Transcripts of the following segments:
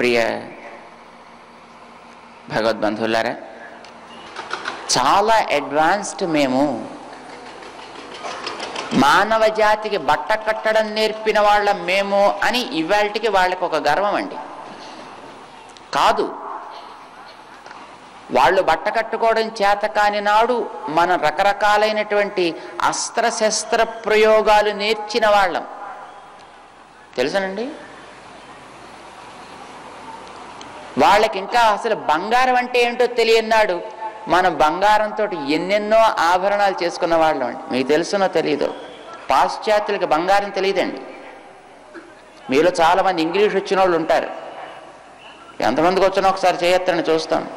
ప్రియ భగవద్బంధువులారా చాలా అడ్వాన్స్డ్ మేము మానవ జాతికి బట్ట కట్టడం నేర్పిన వాళ్ళం మేము అని ఇవాళకి వాళ్ళకి ఒక గర్వం అండి కాదు వాళ్ళు బట్ట కట్టుకోవడం చేత కాని నాడు మనం రకరకాలైనటువంటి అస్త్రశస్త్ర ప్రయోగాలు నేర్చిన వాళ్ళం తెలుసనండి వాళ్ళకి ఇంకా అసలు బంగారం అంటే ఏంటో తెలియన్నాడు. మనం బంగారంతో ఎన్నెన్నో ఆభరణాలు చేసుకున్న వాళ్ళం అండి. మీకు తెలుసునో తెలియదు పాశ్చాత్యులకి బంగారం తెలియదండి. మీలో చాలామంది ఇంగ్లీష్ వచ్చిన వాళ్ళు ఉంటారు. ఎంతమందికి వచ్చినా ఒకసారి చేయొత్తని చూస్తాం.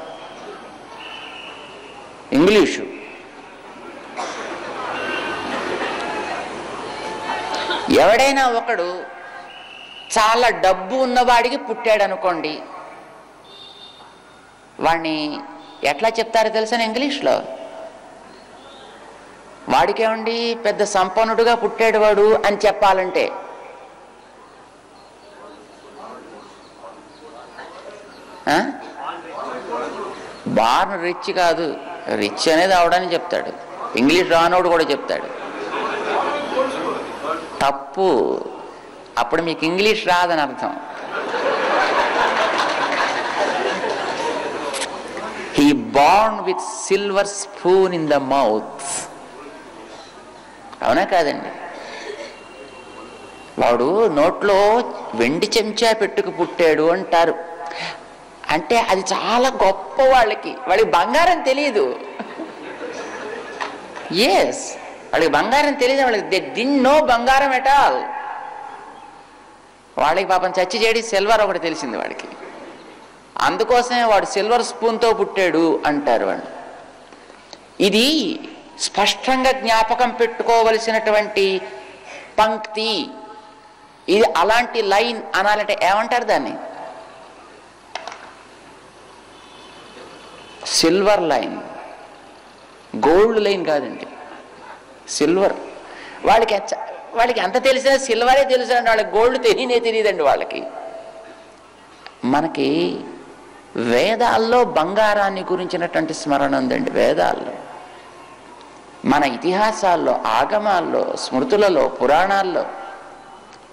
ఇంగ్లీషు. ఎవడైనా ఒకడు చాలా డబ్బు ఉన్నవాడికి పుట్టాడు అనుకోండి వాడిని ఎట్లా చెప్తారో తెలుసా ఇంగ్లీష్లో? వాడికేమండి పెద్ద సంపన్నుడుగా పుట్టాడు వాడు అని చెప్పాలంటే. బార్న్ రిచ్ కాదు. రిచ్ అనేది అవడని చెప్తాడు. ఇంగ్లీష్ రానోడు కూడా చెప్తాడు. తప్పు. అప్పుడు మీకు ఇంగ్లీష్ రాదని అర్థం. He bond with silver spoon in the mouth అవునా కాదండి? వాడు నోట్లో వెండి చెంచా పెట్టుకు పుట్టాడు అంటారు. అంటే అది చాలా గొప్ప వాళ్ళకి. వాళ్ళకి బంగారం తెలియదు ఎస్ వాళ్ళకి బంగారం తెలియదు వాళ్ళకి దే డిన్ నో బంగారం ఎట్ ఆల్. వాళ్ళకి పాపం చచ్చి చేడి సిల్వర్ ఒకటి తెలిసింది వాడికి అందుకోసమే వాడు సిల్వర్ స్పూన్తో పుట్టాడు అంటారు వాళ్ళు. ఇది స్పష్టంగా జ్ఞాపకం పెట్టుకోవలసినటువంటి పంక్తి. ఇది అలాంటి లైన్ అనాలంటే ఏమంటారు దాన్ని? Silver line. గోల్డ్ లైన్ కాదండి. సిల్వర్. వాళ్ళకి ఎచ్చ- వాళ్ళకి ఎంత తెలిసినా సిల్వరే తెలుసు అండి. వాళ్ళకి గోల్డ్ తెలియనే తెలియదండి వాళ్ళకి. మనకి వేదాల్లో బంగారాన్ని గురించినటువంటి స్మరణ ఉందండి వేదాల్లో. మన ఇతిహాసాల్లో ఆగమాల్లో స్మృతులలో పురాణాల్లో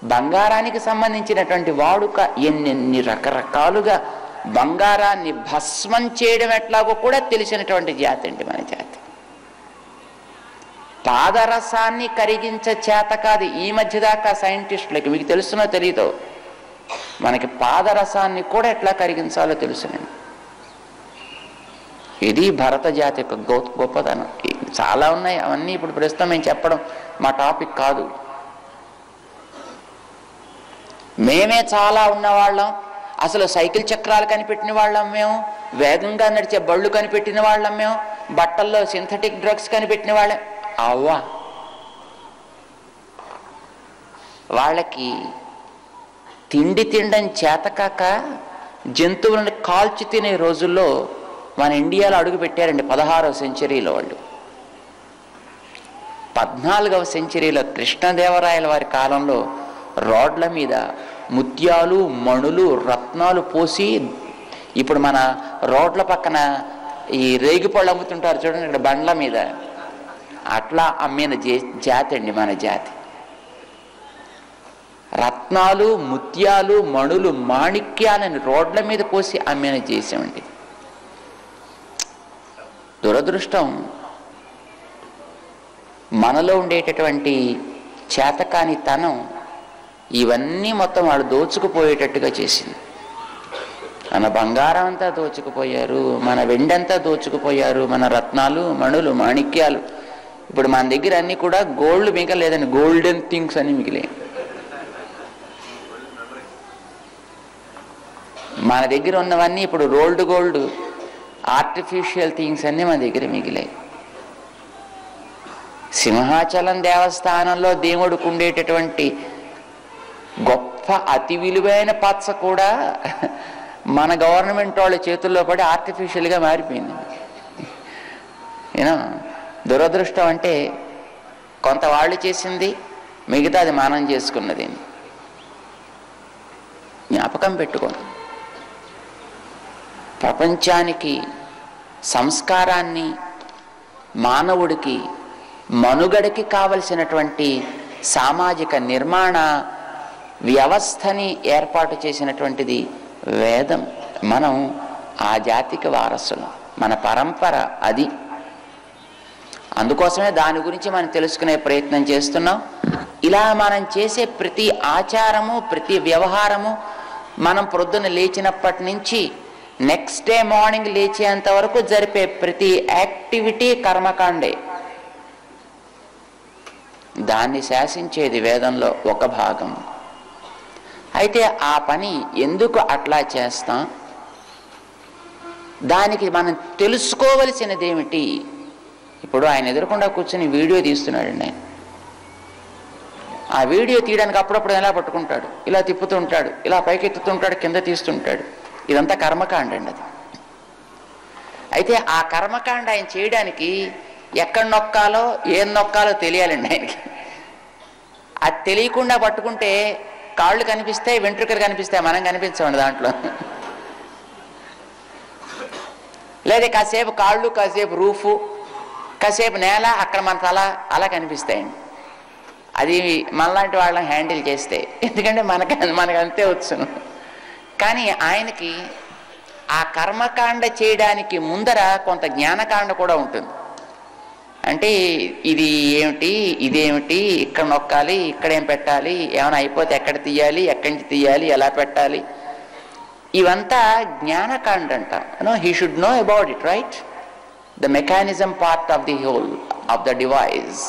బంగారానికి సంబంధించినటువంటి వాడుక ఎన్నెన్ని రకరకాలుగా బంగారాన్ని భస్మం చేయడం ఎట్లాగో కూడా తెలిసినటువంటి జాతి అండి మన జాతి. పాదరసాన్ని కరిగించ చేత కాదు ఈ మధ్య దాకా సైంటిస్టులకి మీకు తెలుసునో తెలియదో మనకి పాదరసాన్ని కూడా ఎట్లా కరిగించాలో తెలుసు నేను. ఇది భరత జాతి యొక్క గొ గొప్పతనం. చాలా ఉన్నాయి అవన్నీ ఇప్పుడు ప్రస్తుతం మేము చెప్పడం మా టాపిక్ కాదు. మేమే చాలా ఉన్నవాళ్ళం అసలు సైకిల్ చక్రాలు కనిపెట్టిన వాళ్ళం మేము వేగంగా నడిచే బళ్ళు కనిపెట్టిన వాళ్ళం మేము బట్టల్లో సింథటిక్ డ్రగ్స్ కనిపెట్టిన వాళ్ళం. అవ్వా. వాళ్ళకి తిండి తినడం చేతకాక జంతువులను కాల్చి తినే రోజుల్లో మన ఇండియాలో అడుగు పెట్టారండి పదహారవ సెంచరీలో వాళ్ళు. పద్నాలుగవ సెంచరీలో కృష్ణదేవరాయల వారి కాలంలో రోడ్ల మీద ముత్యాలు మణులు రత్నాలు పోసి ఇప్పుడు మన రోడ్ల పక్కన ఈ రేగిపళ్ళు అమ్ముతుంటారు చూడండి ఇక్కడ బండ్ల మీద. అట్లా అమ్మిన జే- జాతి అండి మన జాతి. రత్నాలు ముత్యాలు మణులు మాణిక్యాలని రోడ్ల మీద పోసి అమ్మిన చేసామండి దురదృష్టం. మనలో ఉండేటటువంటి చేతకాని తనం ఇవన్నీ మొత్తం వాళ్ళు దోచుకుపోయేటట్టుగా చేసింది. మన బంగారం అంతా దోచుకుపోయారు మన వెండంతా దోచుకుపోయారు మన రత్నాలు మణులు మాణిక్యాలు. ఇప్పుడు మన దగ్గర అన్నీ కూడా గోల్డ్ మిగలేదండి గోల్డెన్ థింగ్స్ అని మిగిలే మన దగ్గర ఉన్నవన్నీ ఇప్పుడు రోల్డ్ గోల్డ్ ఆర్టిఫిషియల్ థింగ్స్ అన్నీ మన దగ్గర మిగిలాయి. సింహాచలం దేవస్థానంలో దేవుడికి ఉండేటటువంటి గొప్ప అతి విలువైన పచ్చ కూడా మన గవర్నమెంట్ వాళ్ళ చేతుల్లో పడి ఆర్టిఫిషియల్గా మారిపోయింది. యూనో దురదృష్టం అంటే కొంత వాళ్ళు చేసింది మిగతాది మనం చేసుకున్నది జ్ఞాపకం పెట్టుకోండి. ప్రపంచానికి సంస్కారాన్ని మానవుడికి మనుగడకి కావలసినటువంటి సామాజిక నిర్మాణ వ్యవస్థని ఏర్పాటు చేసినటువంటిది వేదం. మనం ఆ జాతికి వారసులం. మన పరంపర అది. అందుకోసమే దాని గురించి మనం తెలుసుకునే ప్రయత్నం చేస్తున్నాం. ఇలా మనం చేసే ప్రతి ఆచారము ప్రతి వ్యవహారము మనం ప్రొద్దున లేచినప్పటి నుంచి నెక్స్ట్ డే మార్నింగ్ లేచేంత వరకు జరిపే ప్రతి యాక్టివిటీ కర్మకాండే. దాన్ని శాసించేది వేదంలో ఒక భాగం. అయితే ఆ పని ఎందుకు అట్లా చేస్తాం? దానికి మనం తెలుసుకోవలసినది ఏమిటి? ఇప్పుడు ఆయన ఎదురకుండా కూర్చొని వీడియో తీస్తున్నాడండి ఆయన ఆ వీడియో తీయడానికి అప్పుడప్పుడు ఎలా పట్టుకుంటాడు? ఇలా తిప్పుతుంటాడు ఇలా పైకెత్తుతుంటాడు కింద తీస్తుంటాడు ఇదంతా కర్మకాండ అండి అది. అయితే ఆ కర్మకాండ ఆయన చేయడానికి ఎక్కడ నొక్కాలో ఏం నొక్కాలో తెలియాలండి ఆయనకి. అది తెలియకుండా పట్టుకుంటే కాళ్ళు కనిపిస్తాయి వెంట్రుకలు కనిపిస్తాయి మనం కనిపించమండి దాంట్లో. లేదా కాసేపు కాళ్ళు కాసేపు రూఫు కాసేపు నేల అక్కడ మన తల అలా కనిపిస్తాయండి. అది మనలాంటి వాళ్ళని హ్యాండిల్ చేస్తే. ఎందుకంటే మనకి మనకు మనకంతే వచ్చును కానీ ఆయనకి ఆ కర్మకాండ చేయడానికి ముందర కొంత జ్ఞానకాండ కూడా ఉంటుంది. అంటే ఇది ఏమిటి ఇదేమిటి ఇక్కడ నొక్కాలి ఇక్కడ ఏం పెట్టాలి ఏమైనా అయిపోతే ఎక్కడ తీయాలి ఎక్కడి నుంచి తీయాలి ఎలా పెట్టాలి. ఇవంతా జ్ఞానకాండ అంట no he should know about it right the mechanism part of the whole of the device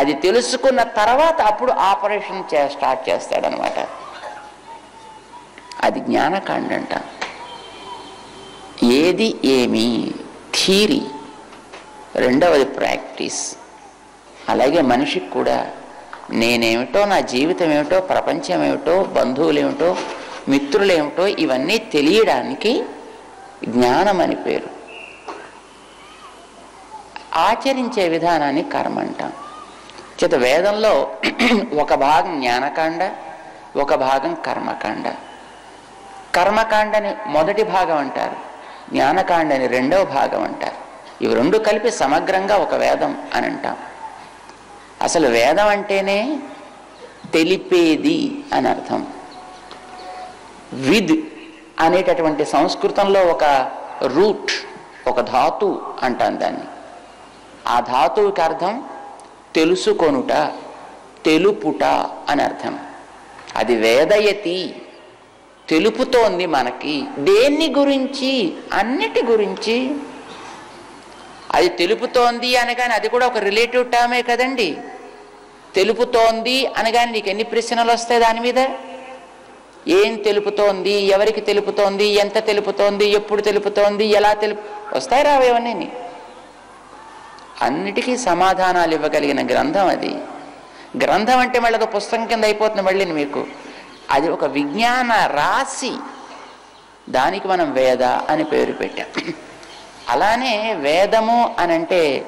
అది తెలుసుకున్న తర్వాత అప్పుడు ఆపరేషన్ చే స్టార్ట్ చేస్తాడనమాట అది జ్ఞానకాండ అంట ఏది ఏమి? థీరీ. రెండవది ప్రాక్టీస్. అలాగే మనిషికి కూడా నేనేమిటో నా జీవితం ఏమిటో ప్రపంచం ఏమిటో బంధువులు ఏమిటో మిత్రులు ఏమిటో ఇవన్నీ తెలియడానికి జ్ఞానం అని పేరు. ఆచరించే విధానాన్ని కర్మ అంటాం. చేత వేదంలో ఒక భాగం జ్ఞానకాండ ఒక భాగం కర్మకాండ. కర్మకాండని మొదటి భాగం అంటారు. జ్ఞానకాండని రెండవ భాగం అంటారు. ఇవి రెండు కలిపి సమగ్రంగా ఒక వేదం అని అంటాం. అసలు వేదం అంటేనే తెలిపేది అని అర్థం. విద్ అనేటటువంటి సంస్కృతంలో ఒక రూట్ ఒక ధాతు అంటాం దాన్ని. ఆ ధాతువుకి అర్థం తెలుసుకొనుట తెలుపుట అని అర్థం. అది వేదయతి తెలుపుతోంది మనకి. దేన్ని గురించి? అన్నిటి గురించి. అది తెలుపుతోంది అనగానే అది కూడా ఒక రిలేటివ్ టర్మే కదండి. తెలుపుతోంది అనగానే నీకు ఎన్ని ప్రశ్నలు వస్తాయి దాని మీద? ఏం తెలుపుతోంది? ఎవరికి తెలుపుతోంది? ఎంత తెలుపుతోంది? ఎప్పుడు తెలుపుతోంది? ఎలా తెలుపు? వస్తాయి రావేవన్నీ అన్నిటికీ సమాధానాలు ఇవ్వగలిగిన గ్రంథం అది. గ్రంథం అంటే మళ్ళీ ఒక పుస్తకం కింద అయిపోతుంది మళ్ళీ మీకు. అది ఒక విజ్ఞాన రాశి. దానికి మనం వేద అని పేరు పెట్టాం. అలానే వేదము అని అంటే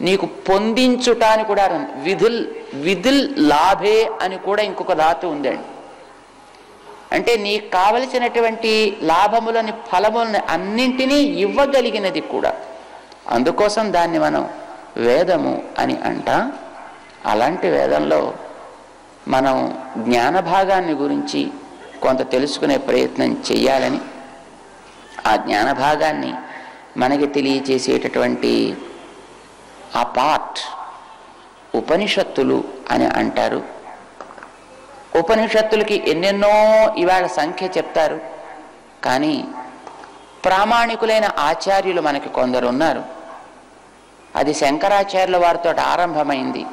నీకు పొందించుట అని కూడా విధుల్ విధుల్ లాభే అని కూడా ఇంకొక ధాతు ఉందండి. అంటే నీకు కావలసినటువంటి లాభములని ఫలములని అన్నింటినీ ఇవ్వగలిగినది కూడా. అందుకోసం దాన్ని మనం వేదము అని అంట. అలాంటి వేదంలో మనం జ్ఞాన భాగాన్ని గురించి కొంత తెలుసుకునే ప్రయత్నం చేయాలని ఆ జ్ఞాన భాగాన్ని మనకి తెలియచేసేటటువంటి ఆ పార్ట్ ఉపనిషత్తులు అని అంటారు. ఉపనిషత్తులకి ఎన్నెన్నో ఇవాళ సంఖ్య చెప్తారు. కానీ ప్రామాణికులైన ఆచార్యులు మనకి కొందరు ఉన్నారు అది శంకరాచార్యుల వారితో ఆరంభమైంది.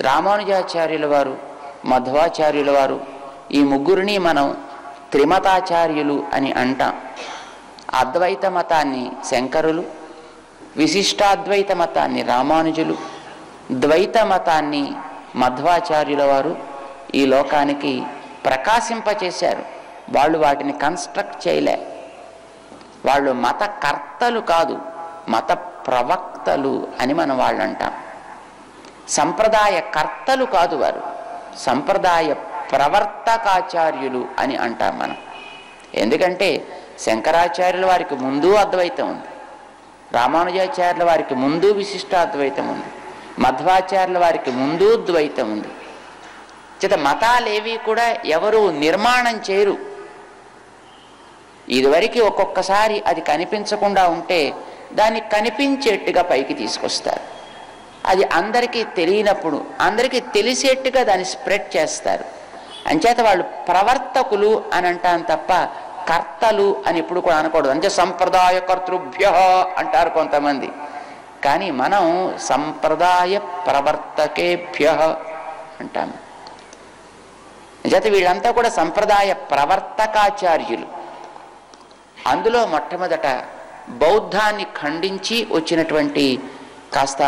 రామానుజాచార్యుల వారు మధ్వాచార్యుల వారు ఈ ముగ్గురిని మనం త్రిమతాచార్యులు అని అంటాం. అద్వైత మతాన్ని శంకరులు విశిష్టాద్వైత మతాన్ని రామానుజులు ద్వైత మతాన్ని మధ్వాచార్యుల వారు ఈ లోకానికి ప్రకాశింపచేశారు. వాళ్ళు వాటిని కన్స్ట్రక్ట్ చేయలే. వాళ్ళు మత కర్తలు కాదు మత ప్రవక్తలు అని మనం వాళ్ళు అంటాం సంప్రదాయ కర్తలు కాదు వారు. సంప్రదాయ ప్రవర్తకాచార్యులు అని అంటాం మనం. ఎందుకంటే శంకరాచార్యుల వారికి ముందు అద్వైతం ఉంది. రామానుజాచార్యుల వారికి ముందు విశిష్టాద్వైతం ఉంది. మధ్వాచార్యుల వారికి ముందు ద్వైతం ఉంది. చేత మతాలేవి కూడా ఎవరు నిర్మాణం చేయరు. ఇదివరకు ఒక్కొక్కసారి అది కనిపించకుండా ఉంటే దాన్ని కనిపించేట్టుగా పైకి తీసుకొస్తారు. అది అందరికీ తెలియనప్పుడు అందరికీ తెలిసేట్టుగా దాన్ని స్ప్రెడ్ చేస్తారు. అంచేత వాళ్ళు ప్రవర్తకులు అని అంటాను తప్ప కర్తలు అని ఇప్పుడు కూడా అనకూడదు. అంటే సంప్రదాయ కర్తృభ్య అంటారు కొంతమంది. కానీ మనం సంప్రదాయ ప్రవర్తకేభ్య అంటాము అంచేత వీళ్ళంతా కూడా సంప్రదాయ ప్రవర్తకాచార్యులు. అందులో మొట్టమొదట బౌద్ధాన్ని ఖండించి వచ్చినటువంటి కాస్త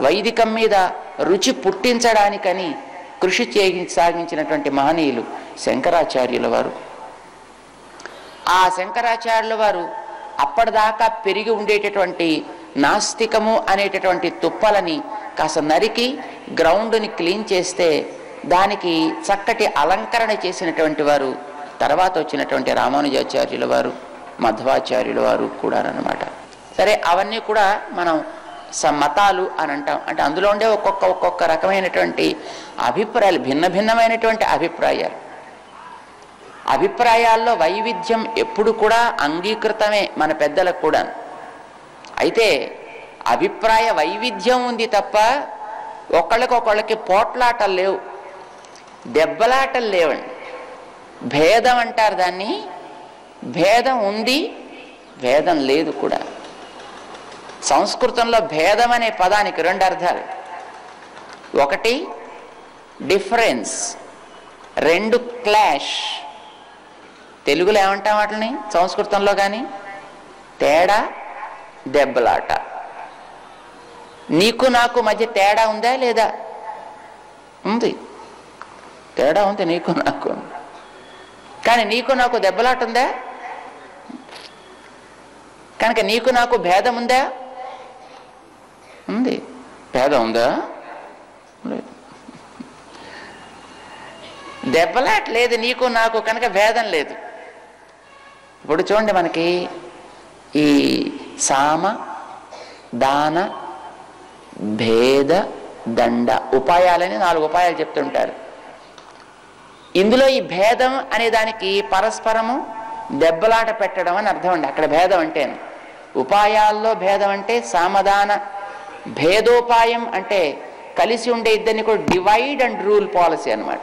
వైదికం మీద రుచి పుట్టించడానికని కృషి చేయి సాగించినటువంటి మహనీయులు శంకరాచార్యుల వారు. ఆ శంకరాచార్యుల వారు అప్పటిదాకా పెరిగి ఉండేటటువంటి నాస్తికము అనేటటువంటి తుప్పలని కాస్త నరికి గ్రౌండ్ని క్లీన్ చేస్తే దానికి చక్కటి అలంకరణ చేసినటువంటి వారు తర్వాత వచ్చినటువంటి రామానుజాచార్యుల వారు మధ్వాచార్యుల వారు కూడా అనమాట సరే అవన్నీ కూడా మనం స- మతాలు అని అంటాం. అంటే అందులో ఉండే ఒక్కొక్క ఒక్కొక్క రకమైనటువంటి అభిప్రాయాలు భిన్న భిన్నమైనటువంటి అభిప్రాయాలు. అభిప్రాయాల్లో వైవిధ్యం ఎప్పుడు కూడా అంగీకృతమే మన పెద్దలకు కూడా అయితే అభిప్రాయ వైవిధ్యం ఉంది తప్ప ఒకళ్ళకొకళ్ళకి పోట్లాటలు లేవు. దెబ్బలాటలు లేవండి. భేదం అంటారు దాన్ని. భేదం ఉంది భేదం లేదు కూడా. సంస్కృతంలో భేదం అనే పదానికి రెండు అర్థాలు. ఒకటి డిఫరెన్స్ రెండు క్లాష్ తెలుగులో ఏమంటాం వాటిని? సంస్కృతంలో కానీ? తేడా దెబ్బలాట. నీకు నాకు మధ్య తేడా ఉందా లేదా? ఉంది. తేడా ఉంది నీకు నాకు. కానీ నీకు నాకు దెబ్బలాట ఉందా? కనుక నీకు నాకు భేదం ఉందా? ఉంది. భేదం ఉందా? లేదు. దెబ్బలాట లేదు నీకు నాకు కనుక భేదం లేదు. ఇప్పుడు చూడండి మనకి ఈ సామ దాన భేద దండ ఉపాయాలని నాలుగు ఉపాయాలు చెప్తుంటారు. ఇందులో ఈ భేదం అనే దానికి పరస్పరము దెబ్బలాట పెట్టడం అని అర్థం అండి. అక్కడ భేదం అంటే ఉపాయాల్లో భేదం అంటే సామధాన భేదోపాయం అంటే కలిసి ఉండే ఇద్దరిని కూడా డివైడ్ అండ్ రూల్ పాలసీ అనమాట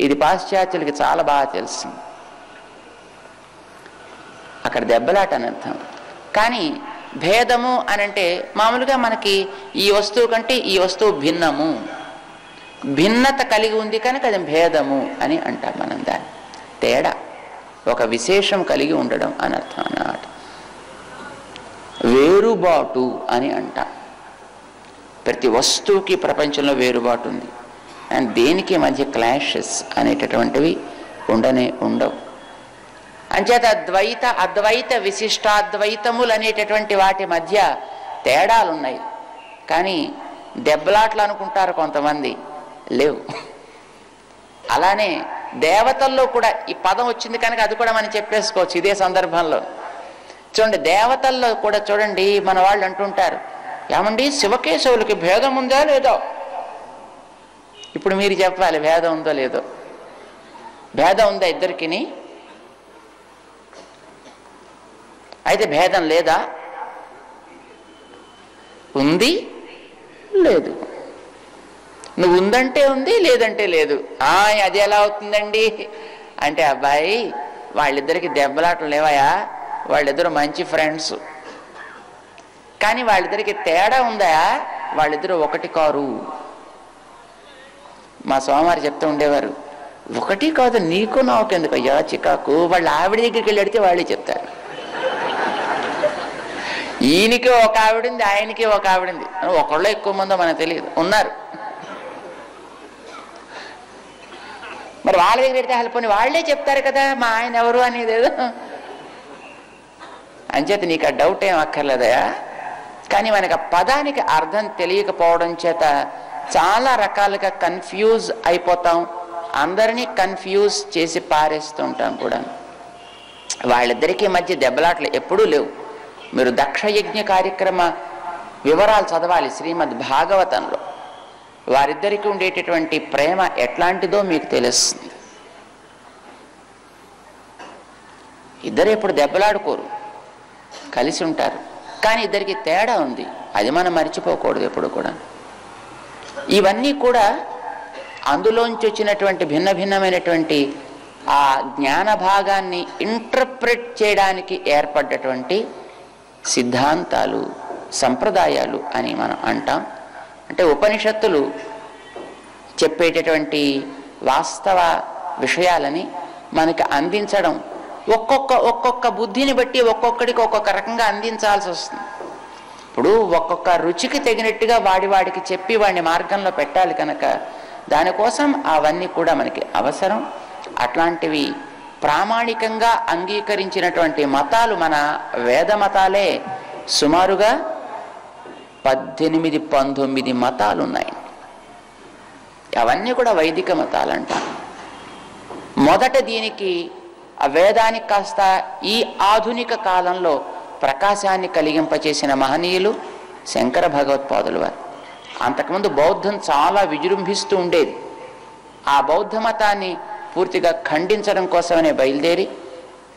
ఇది పాశ్చాత్యులకి చాలా బాగా తెలుసు అక్కడ దెబ్బలాట అని అర్థం. కానీ భేదము అని అంటే మామూలుగా మనకి ఈ వస్తువు కంటే ఈ వస్తువు భిన్నము. భిన్నత కలిగి ఉంది కనుక అది భేదము అని అంటాం మనం దాన్ని. తేడా. ఒక విశేషం కలిగి ఉండడం అని అర్థం అన్నమాట. వేరుబాటు అని అంట. ప్రతి వస్తువుకి ప్రపంచంలో వేరుబాటు ఉంది. అండ్ దేనికి మధ్య క్లాషెస్ అనేటటువంటివి ఉండనే ఉండవు. అంచేత ద్వైత అద్వైత విశిష్టాద్వైతములు అనేటటువంటి వాటి మధ్య తేడాలు ఉన్నాయి కానీ దెబ్బలాట్లు అనుకుంటారు కొంతమంది లేవు. అలానే దేవతల్లో కూడా ఈ పదం వచ్చింది కనుక అది కూడా మనం చెప్పేసుకోవచ్చు ఇదే సందర్భంలో. చూడండి దేవతల్లో కూడా చూడండి మన వాళ్ళు అంటుంటారు ఏమండి శివకేశవులకి భేదం ఉందా లేదో? ఇప్పుడు మీరు చెప్పాలి భేదం ఉందో లేదో? భేదం ఉందా ఇద్దరికిని? అయితే భేదం లేదా? ఉంది? లేదు. నువ్వు ఉందంటే ఉంది లేదంటే లేదు. ఆ అది ఎలా అవుతుందండి? అంటే అబ్బాయి వాళ్ళిద్దరికి దెబ్బలాటలు లేవయా? వాళ్ళిద్దరు మంచి ఫ్రెండ్స్ కానీ వాళ్ళిద్దరికి తేడా ఉందా? వాళ్ళిద్దరూ ఒకటి కారు. మా సోమవారు చెప్తూ ఉండేవారు ఒకటి కాదు నీకు నాకు ఎందుకు? అయ్యా చికాకు. వాళ్ళ ఆవిడ దగ్గరికి వెళ్ళి అడిగితే వాళ్ళే చెప్తారు. ఈయనకి ఒక ఆవిడింది ఆయనకి ఒక ఆవిడింది. ఒకళ్ళు ఎక్కువ మందో మనకు తెలియదు. ఉన్నారు. మరి వాళ్ళ దగ్గర పెడితే హెల్ప్ వాళ్ళే చెప్తారు కదా మా ఆయన ఎవరు అనేది. ఏదో అంచేత నీకు ఆ డౌట్ ఏం అక్కర్లేదయా? కానీ మనకి ఆ పదానికి అర్థం తెలియకపోవడం చేత చాలా రకాలుగా కన్ఫ్యూజ్ అయిపోతాం. అందరినీ కన్ఫ్యూజ్ చేసి పారేస్తూ ఉంటాం కూడా. వాళ్ళిద్దరికీ మధ్య దెబ్బలాట్లు ఎప్పుడూ లేవు. మీరు దక్షయజ్ఞ కార్యక్రమ వివరాలు చదవాలి శ్రీమద్ భాగవతంలో. వారిద్దరికీ ఉండేటటువంటి ప్రేమ ఎట్లాంటిదో మీకు తెలుస్తుంది. ఇద్దరు ఎప్పుడు దెబ్బలాడుకోరు. కలిసి ఉంటారు. కానీ ఇద్దరికి తేడా ఉంది. అది మనం మర్చిపోకూడదు ఎప్పుడు కూడా. ఇవన్నీ కూడా అందులోంచి వచ్చినటువంటి భిన్న భిన్నమైనటువంటి ఆ జ్ఞాన భాగాన్ని ఇంటర్ప్రిట్ చేయడానికి ఏర్పడ్డటువంటి సిద్ధాంతాలు సంప్రదాయాలు అని మనం అంటాం. అంటే ఉపనిషత్తులు చెప్పేటటువంటి వాస్తవ విషయాలని మనకి అందించడం ఒక్కొక్క ఒక్కొక్క బుద్ధిని బట్టి ఒక్కొక్కడికి ఒక్కొక్క రకంగా అందించాల్సి వస్తుంది. ఇప్పుడు ఒక్కొక్క రుచికి తగినట్టుగా వాడి వాడికి చెప్పి వాడిని మార్గంలో పెట్టాలి కనుక దానికోసం అవన్నీ కూడా మనకి అవసరం. అట్లాంటివి ప్రామాణికంగా అంగీకరించినటువంటి మతాలు మన వేద మతాలే. సుమారుగా పద్దెనిమిది పంతొమ్మిది మతాలు ఉన్నాయి అవన్నీ కూడా వైదిక మతాలు అంటారు మొదట దీనికి ఆ వేదానికి కాస్త ఈ ఆధునిక కాలంలో ప్రకాశాన్ని కలిగింపచేసిన మహనీయులు శంకర భగవత్పాదులు వారు. అంతకుముందు బౌద్ధం చాలా విజృంభిస్తూ ఉండేది. ఆ బౌద్ధ మతాన్ని పూర్తిగా ఖండించడం కోసమనే బయలుదేరి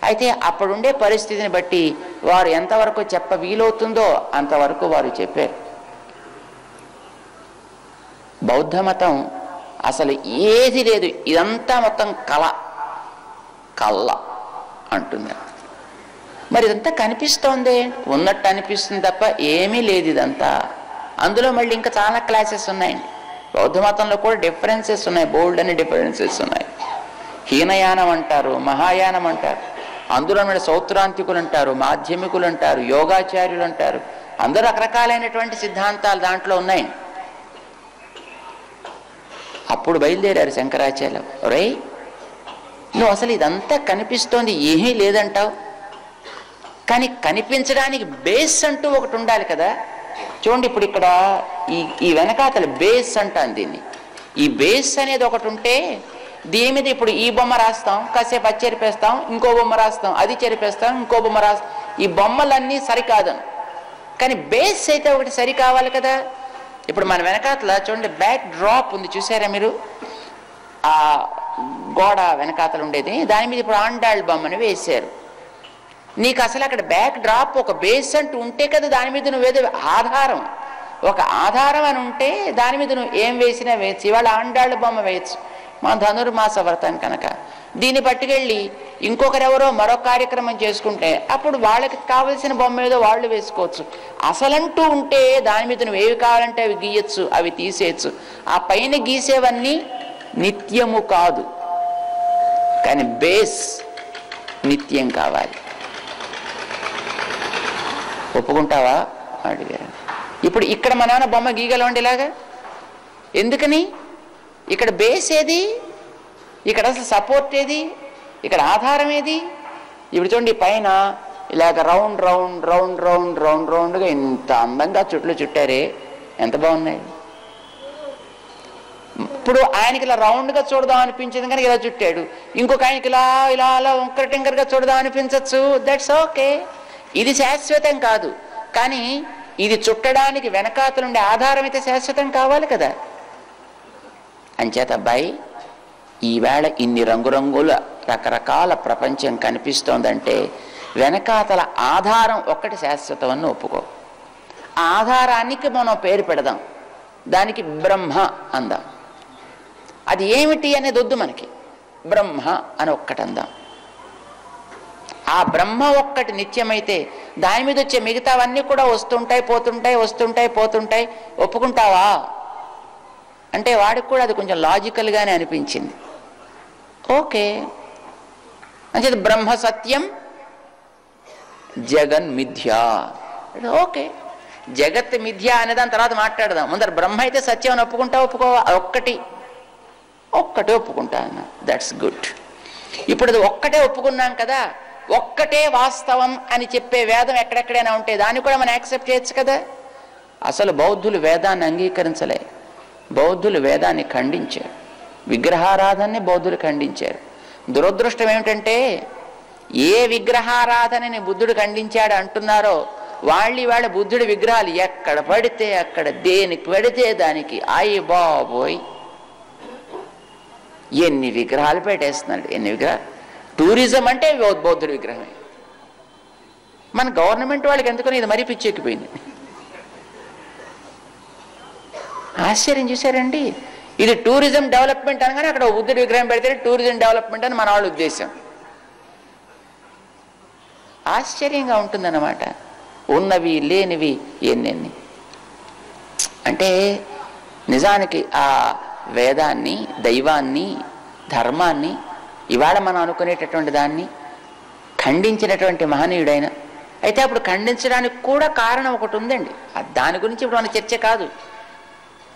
అయితే అప్పుడుండే పరిస్థితిని బట్టి వారు ఎంతవరకు చెప్ప వీలవుతుందో అంతవరకు వారు చెప్పారు. బౌద్ధ మతం అసలు ఏది లేదు ఇదంతా మొత్తం కళ. కళ్ళ అంటుంది. మరి ఇదంతా కనిపిస్తోంది? ఉన్నట్టు అనిపిస్తుంది తప్ప ఏమీ లేదు ఇదంతా. అందులో మళ్ళీ ఇంకా చాలా క్లాసెస్ ఉన్నాయండి. బౌద్ధ మతంలో కూడా డిఫరెన్సెస్ ఉన్నాయి. బోల్డ్ అని డిఫరెన్సెస్ ఉన్నాయి. హీనయానం అంటారు మహాయానం అంటారు. అందులో మళ్ళీ సౌత్రాంతికులు అంటారు మాధ్యమికులు అంటారు యోగాచార్యులు అంటారు. అందరూ రకరకాలైనటువంటి సిద్ధాంతాలు దాంట్లో ఉన్నాయండి అప్పుడు బయలుదేరారు శంకరాచార్యం రై నువ్వు అసలు ఇదంతా కనిపిస్తోంది ఏమీ లేదంటావు. కానీ కనిపించడానికి బేస్ అంటూ ఒకటి ఉండాలి కదా. చూడండి ఇప్పుడు ఇక్కడ ఈ ఈ వెనకాతల బేస్ అంటాను దీన్ని. ఈ బేస్ అనేది ఒకటి ఉంటే దీని మీద ఇప్పుడు ఈ బొమ్మ రాస్తాం కాసేపు అది చెరిపేస్తాం ఇంకో బొమ్మ రాస్తాం అది చెరిపేస్తాం ఇంకో బొమ్మ రాస్తాం. ఈ బొమ్మలన్నీ సరికాదను. కానీ బేస్ అయితే ఒకటి సరి కావాలి కదా. ఇప్పుడు మన వెనకాతల చూడండి బ్యాక్ డ్రాప్ ఉంది చూసారా మీరు? ఆ గోడ వెనకాతలు ఉండేది. దాని మీద ఇప్పుడు ఆండాళ్ళ బొమ్మను వేశారు. నీకు అసలు అక్కడ బ్యాక్ డ్రాప్ ఒక బేస్ అంటూ ఉంటే కదా దాని మీద నువ్వేదో ఆధారం. ఒక ఆధారం అని ఉంటే దాని మీద నువ్వు ఏం వేసినా వేయచ్చు. ఇవాళ ఆండాళ్ళ బొమ్మ వేయచ్చు. మా ధనుర్మాస వ్రతం కనుక. దీన్ని పట్టుకెళ్ళి ఇంకొకరెవరో మరో కార్యక్రమం చేసుకుంటే అప్పుడు వాళ్ళకి కావలసిన బొమ్మ ఏదో వాళ్ళు వేసుకోవచ్చు. అసలంటూ ఉంటే దాని మీద నువ్వు ఏవి కావాలంటే అవి గీయచ్చు అవి తీసేయచ్చు. ఆ పైన గీసేవన్నీ నిత్యము కాదు. కానీ బేస్ నిత్యం కావాలి. ఒప్పుకుంటావా? అడిగారు. ఇప్పుడు ఇక్కడ మా నాన్న బొమ్మ గీగలండి ఇలాగా? ఎందుకని? ఇక్కడ బేస్ ఏది? ఇక్కడ అసలు సపోర్ట్ ఏది? ఇక్కడ ఆధారం ఏది? ఇప్పుడు చూడండి పైన ఇలాగ round round round round round రౌండ్గా ఇంత అందంగా చుట్లు చుట్టారే. ఎంత బాగున్నాయి. ఇప్పుడు ఆయనకి ఇలా రౌండ్గా చూడదాం అనిపించింది కనుక ఇలా చుట్టాడు. ఇంకొక ఆయనకి ఇలా ఇలా అలా ఒంకర టింకరగా చూడదాం అనిపించవచ్చు దట్స్ ఓకే ఇది శాశ్వతం కాదు. కానీ ఇది చుట్టడానికి వెనకాతలుండే ఆధారం అయితే శాశ్వతం కావాలి కదా. అంచేత అబ్బాయి ఈవేళ ఇన్ని రంగురంగుల రకరకాల ప్రపంచం కనిపిస్తోందంటే వెనకాతల ఆధారం ఒక్కటి శాశ్వతం అని ఒప్పుకో. ఆధారానికి మనం పేరు పెడదాం. దానికి బ్రహ్మ అందాం. అది ఏమిటి అనేది వద్దు మనకి. బ్రహ్మ అని ఒక్కటి అందాం ఆ బ్రహ్మ ఒక్కటి నిత్యమైతే దాని మీద వచ్చే మిగతావన్నీ కూడా వస్తుంటాయి పోతుంటాయి వస్తుంటాయి పోతుంటాయి. ఒప్పుకుంటావా? అంటే వాడికి కూడా అది కొంచెం లాజికల్గానే అనిపించింది. ఓకే. అంటే బ్రహ్మ సత్యం జగన్ మిథ్య. ఓకే. జగత్ మిథ్య అనే దాని తర్వాత మాట్లాడదాం. ముందర బ్రహ్మ అయితే సత్యం అని ఒప్పుకుంటా ఒప్పుకోవా? ఒక్కటి. ఒక్కటే ఒప్పుకుంటా అన్నా. దట్స్ గుడ్ ఇప్పుడు అది ఒక్కటే ఒప్పుకున్నాం కదా ఒక్కటే వాస్తవం అని చెప్పే వేదం ఎక్కడెక్కడైనా ఉంటే దాన్ని కూడా మనం యాక్సెప్ట్ చేయొచ్చు కదా? అసలు బౌద్ధులు వేదాన్ని అంగీకరించలే. బౌద్ధులు వేదాన్ని ఖండించారు. విగ్రహారాధనని బౌద్ధులు ఖండించారు. దురదృష్టం ఏమిటంటే ఏ విగ్రహారాధనని బుద్ధుడు ఖండించాడు అంటున్నారో వాళ్ళు వాళ్ళ బుద్ధుడి విగ్రహాలు ఎక్కడ పడితే అక్కడ దేనికి పడితే దానికి అయ్యి బాబోయ్. ఎన్ని విగ్రహాలు పెట్టేస్తున్నాడు? ఎన్ని విగ్రహాలు టూరిజం అంటే బౌ- బౌద్ధుడి విగ్రహమే. మన గవర్నమెంట్ వాళ్ళకి ఎందుకని ఇది మరీ పిచ్చెక్కిపోయింది ఆశ్చర్యం చూశారండి. ఇది టూరిజం డెవలప్మెంట్ అనగానే అక్కడ బుద్ధుడి విగ్రహం పెడితే టూరిజం డెవలప్మెంట్ అని మన వాళ్ళ ఉద్దేశం. ఆశ్చర్యంగా ఉంటుందన్నమాట. ఉన్నవి లేనివి ఎన్నెన్ని? అంటే నిజానికి ఆ వేదాన్ని దైవాన్ని ధర్మాన్ని ఇవాళ మనం అనుకునేటటువంటి దాన్ని ఖండించినటువంటి మహనీయుడైన అయితే అప్పుడు ఖండించడానికి కూడా కారణం ఒకటి ఉందండి. దాని గురించి ఇప్పుడు మన చర్చ కాదు.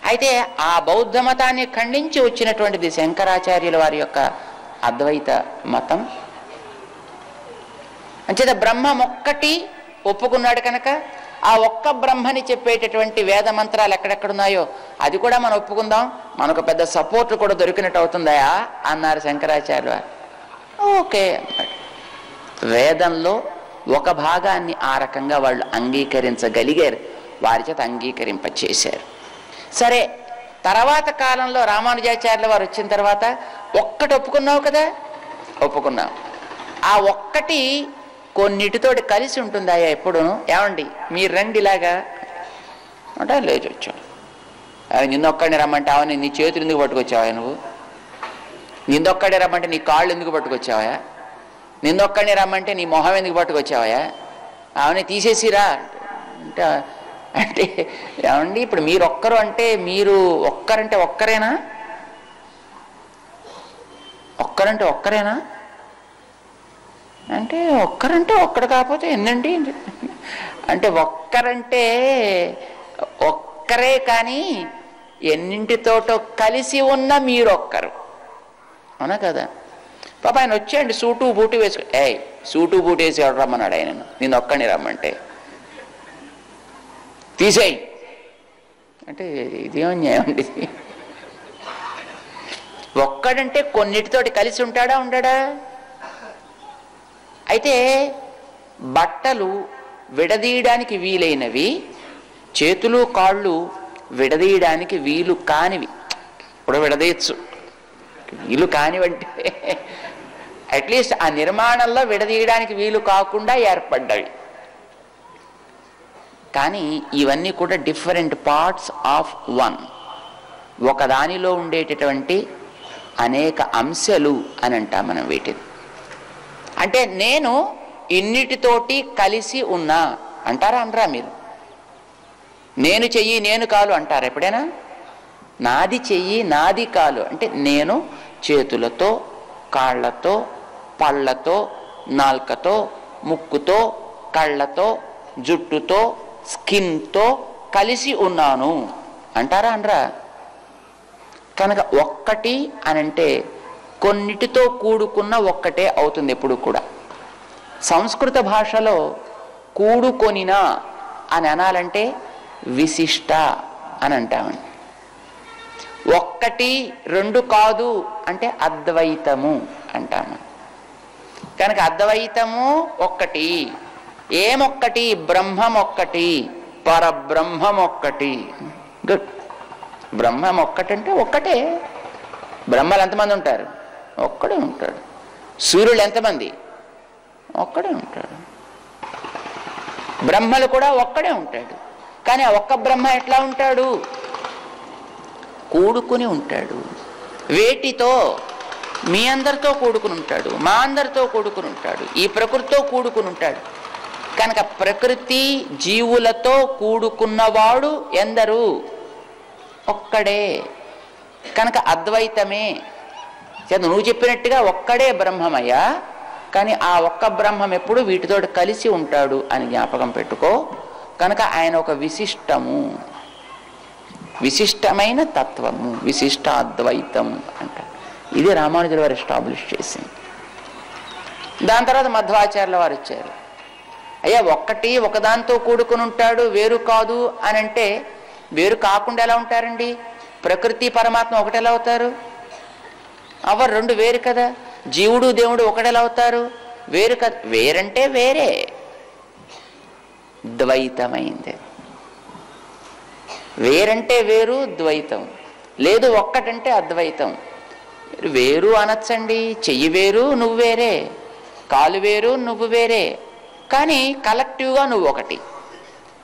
అయితే ఆ బౌద్ధ మతాన్ని ఖండించి వచ్చినటువంటిది శంకరాచార్యుల వారి యొక్క అద్వైత మతం. అంచేత బ్రహ్మం ఒక్కటి ఒప్పుకున్నాడు కనుక ఆ ఒక్క బ్రహ్మని చెప్పేటటువంటి వేద మంత్రాలు ఎక్కడెక్కడున్నాయో అది కూడా మనం ఒప్పుకుందాం. మనకు పెద్ద సపోర్ట్ కూడా దొరికినట్టు అవుతుందయా? అన్నారు శంకరాచార్యులు ఓకే వేదంలో ఒక భాగాన్ని ఆ రకంగా వాళ్ళు అంగీకరించగలిగారు. వారి చేత అంగీకరింపచేశారు. సరే తర్వాత కాలంలో రామానుజాచార్యుల వారు వచ్చిన తర్వాత ఒక్కటి ఒప్పుకున్నావు కదా? ఒప్పుకున్నావు ఆ ఒక్కటి కొన్నిటితోటి కలిసి ఉంటుందా ఎప్పుడును? ఏమండి? మీరు రండి ఇలాగా. అంటే లేచి వచ్చాడు. ఆయన నిన్నొక్కడిని రమ్మంటే ఆమె నీ చేతులు ఎందుకు పట్టుకొచ్చావా నువ్వు? నిన్నొక్కడే రమ్మంటే నీ కాళ్ళు ఎందుకు పట్టుకొచ్చావా? నిన్నొక్కడిని రమ్మంటే నీ మొహం ఎందుకు పట్టుకొచ్చావా? ఆమెని తీసేసిరా అంటే అంటే ఏమండి? ఇప్పుడు మీరు ఒక్కరు అంటే మీరు ఒక్కరంటే ఒక్కరేనా? ఒక్కరంటే ఒక్కరేనా? అంటే ఒక్కరంటే ఒక్కడు కాకపోతే ఎన్నండి? అంటే ఒక్కరంటే ఒక్కరే కానీ ఎన్నింటితోటో కలిసి ఉన్న మీరొక్కరు. అవునా కదా? పాప ఆయన వచ్చేయండి సూటు బూటు వేసుకు ఏయ్ సూటు బూటు వేసి ఎవడు రమ్మన్నాడు ఆయన? నేను ఒక్కడిని రమ్మంటే. తీసేయి. అంటే ఇదేమో న్యాయం అండి? ఇది? ఒక్కడంటే కొన్నిటితోటి కలిసి ఉంటాడా ఉండడా? అయితే బట్టలు విడదీయడానికి వీలైనవి చేతులు కాళ్ళు విడదీయడానికి వీలు కానివి. ఇప్పుడు విడదీయచ్చు. వీలు కానివంటే అట్లీస్ట్ ఆ నిర్మాణంలో విడదీయడానికి వీలు కాకుండా ఏర్పడ్డవి. కానీ ఇవన్నీ కూడా డిఫరెంట్ పార్ట్స్ ఆఫ్ వన్. ఒకదానిలో ఉండేటటువంటి అనేక అంశాలు అని అంటాం మనం వీటిని. అంటే నేను ఇన్నిటితోటి కలిసి ఉన్నా అంటారా అనరా మీరు? నేను చెయ్యి నేను కాలు అంటారా ఎప్పుడైనా? నాది చెయ్యి నాది కాలు అంటే నేను చేతులతో కాళ్ళతో పళ్ళతో నాల్కతో ముక్కుతో కళ్ళతో జుట్టుతో స్కిన్తో కలిసి ఉన్నాను అంటారా అనరా? కనుక ఒక్కటి అని అంటే కొన్నిటితో కూడుకున్న ఒక్కటే అవుతుంది ఎప్పుడు కూడా. సంస్కృత భాషలో కూడుకొనిన అని అనాలంటే విశిష్ట అని అంటామండి. ఒక్కటి రెండు కాదు అంటే అద్వైతము అంటాము. కనుక అద్వైతము ఒక్కటి ఏమొక్కటి బ్రహ్మం ఒక్కటి పరబ్రహ్మం ఒక్కటి గుడ్ బ్రహ్మం ఒక్కటంటే ఒక్కటే. బ్రహ్మలు ఎంతమంది ఉంటారు? ఒక్కడే ఉంటాడు. సూర్యుడు ఎంతమంది? ఒక్కడే ఉంటాడు. బ్రహ్మలు కూడా ఒక్కడే ఉంటాడు. కానీ ఆ ఒక్క బ్రహ్మ ఎట్లా ఉంటాడు? కూడుకుని ఉంటాడు. వేటితో? మీ అందరితో కూడుకుని ఉంటాడు. మా అందరితో కూడుకుని ఉంటాడు. ఈ ప్రకృతితో కూడుకుని ఉంటాడు. కనుక ప్రకృతి జీవులతో కూడుకున్నవాడు ఎందరు? ఒక్కడే. కనుక అద్వైతమే. చేత నువ్వు చెప్పినట్టుగా ఒక్కడే బ్రహ్మమయ్యా కానీ ఆ ఒక్క బ్రహ్మం ఎప్పుడు వీటితో కలిసి ఉంటాడు అని జ్ఞాపకం పెట్టుకో. కనుక ఆయన ఒక విశిష్టము విశిష్టమైన తత్వము విశిష్ట అద్వైతము అంట ఇది రామానుజుల వారు ఎస్టాబ్లిష్ చేసింది. దాని తర్వాత మధ్వాచార్యుల వారు వచ్చారు. అయ్యా ఒక్కటి ఒకదాంతో కూడుకుని ఉంటాడు వేరు కాదు అని అంటే వేరు కాకుండా ఎలా ఉంటారండి? ప్రకృతి పరమాత్మ ఒకటి ఎలా అవుతారు? అవరు రెండు వేరు కదా. జీవుడు దేవుడు ఒకడెలా అవుతారు? వేరు కదా. వేరంటే వేరే. ద్వైతమైంది. వేరంటే వేరు ద్వైతం. లేదు ఒక్కటంటే అద్వైతం. వేరు అనొచ్చండి. చెయ్యి వేరు నువ్వు వేరే. కాలు వేరు నువ్వు వేరే. కానీ కలెక్టివ్గా నువ్వు ఒకటి.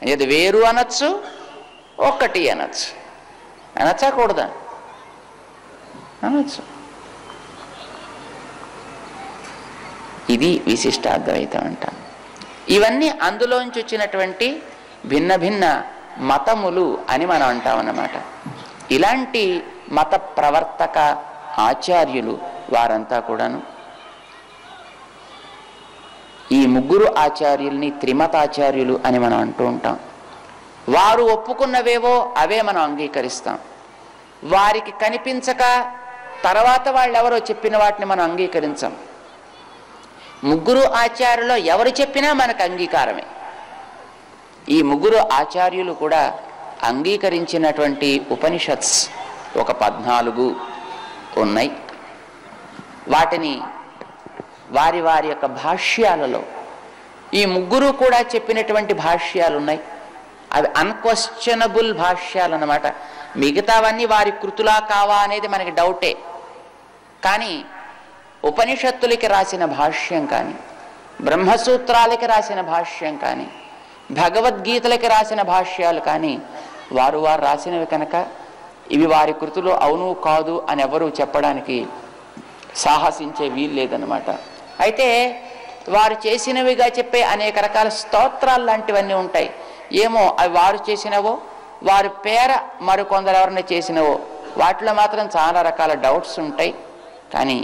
అనేది వేరు అనొచ్చు ఒక్కటి అనొచ్చు. అనొచ్చా కూడదా? అనొచ్చు. ఇది విశిష్టాద్వైతం అంట ఇవన్నీ అందులోంచి వచ్చినటువంటి భిన్న భిన్న మతములు అని మనం అంటాం అన్నమాట ఇలాంటి మత ప్రవర్తక ఆచార్యులు వారంతా కూడాను ఈ ముగ్గురు ఆచార్యుల్ని త్రిమతాచార్యులు అని మనం అంటూ ఉంటాం. వారు ఒప్పుకున్నవేవో అవే మనం అంగీకరిస్తాం. వారికి కనిపించక తర్వాత వాళ్ళు ఎవరో చెప్పిన వాటిని మనం అంగీకరించాం. ముగ్గురు ఆచార్యులో ఎవరు చెప్పినా మనకు అంగీకారమే. ఈ ముగ్గురు ఆచార్యులు కూడా అంగీకరించినటువంటి ఉపనిషత్స్ ఒక పద్నాలుగు ఉన్నాయి. వాటిని వారి వారి యొక్క భాష్యాలలో ఈ ముగ్గురు కూడా చెప్పినటువంటి భాష్యాలు ఉన్నాయి అవి అన్క్వశ్చనబుల్ భాష్యాలు అన్నమాట మిగతావన్నీ వారి కృతులా కావా అనేది మనకి డౌటే కానీ ఉపనిషత్తులకి రాసిన భాష్యం కానీ బ్రహ్మసూత్రాలకి రాసిన భాష్యం కానీ భగవద్గీతలకి రాసిన భాష్యాలు కానీ వారు వారు రాసినవి కనుక ఇవి వారి కృతులు అవును కాదు అని ఎవరు చెప్పడానికి సాహసించే వీలు లేదనమాట అయితే వారు చేసినవిగా చెప్పే అనేక రకాల స్తోత్రాలు లాంటివన్నీ ఉంటాయి. ఏమో అవి వారు చేసినవో వారి పేర మరికొందరు ఎవరైనా చేసినవో వాటిలో మాత్రం చాలా రకాల డౌట్స్ ఉంటాయి. కానీ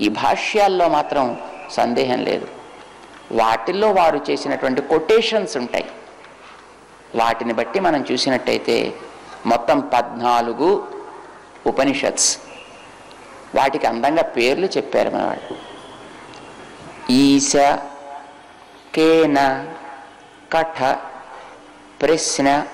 ఈ భాష్యాల్లో మాత్రం సందేహం లేదు. వాటిల్లో వారు చేసినటువంటి కొటేషన్స్ ఉంటాయి. వాటిని బట్టి మనం చూసినట్టయితే మొత్తం పద్నాలుగు ఉపనిషత్స్. వాటికి అందంగా పేర్లు చెప్పారు మన వాళ్ళు ఈశ కేన కఠ ప్రశ్న